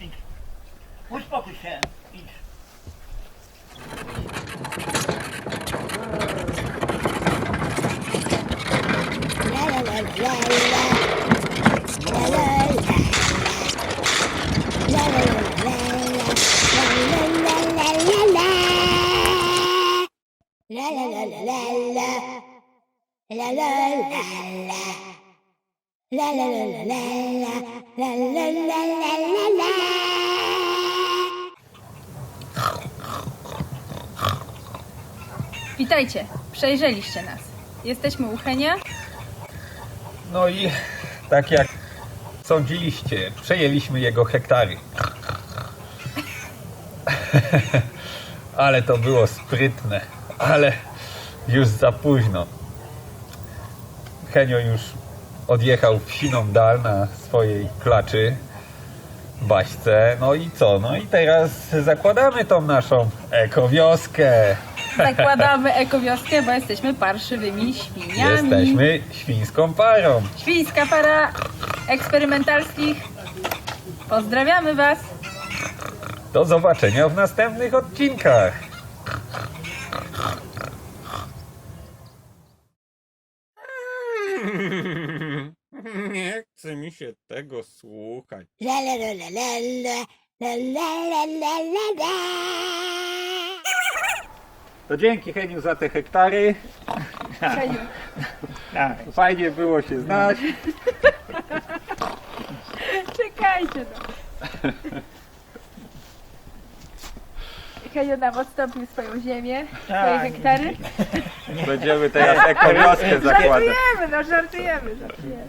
idź. Uspokój się, idź. La la la la la la. La la la la. La la la la la la. La la la la la la. Witajcie, przejrzeliście nas. Jesteśmy u Henia. No i tak jak sądziliście, przejęliśmy jego hektary. ale to było sprytne, ale już za późno. Henio już odjechał w siną dal na swojej klaczy, baśce. No i co? No i teraz zakładamy tą naszą ekowioskę. Zakładamy ekowioskę, bo jesteśmy parszywymi świniami. Jesteśmy świńską parą. Świńska para eksperymentalskich. Pozdrawiamy Was. Do zobaczenia w następnych odcinkach. Nie chce mi się tego słuchać. La la la la la la. La la la la la la. To dzięki Heniu za te hektary. Heniu, Fajnie było się znać. czekajcie no. Heniu nam odstąpił swoją ziemię, swoje Tak. hektary. Będziemy teraz ekowioskę zakładać. Żartujemy, no żartujemy, żartujemy.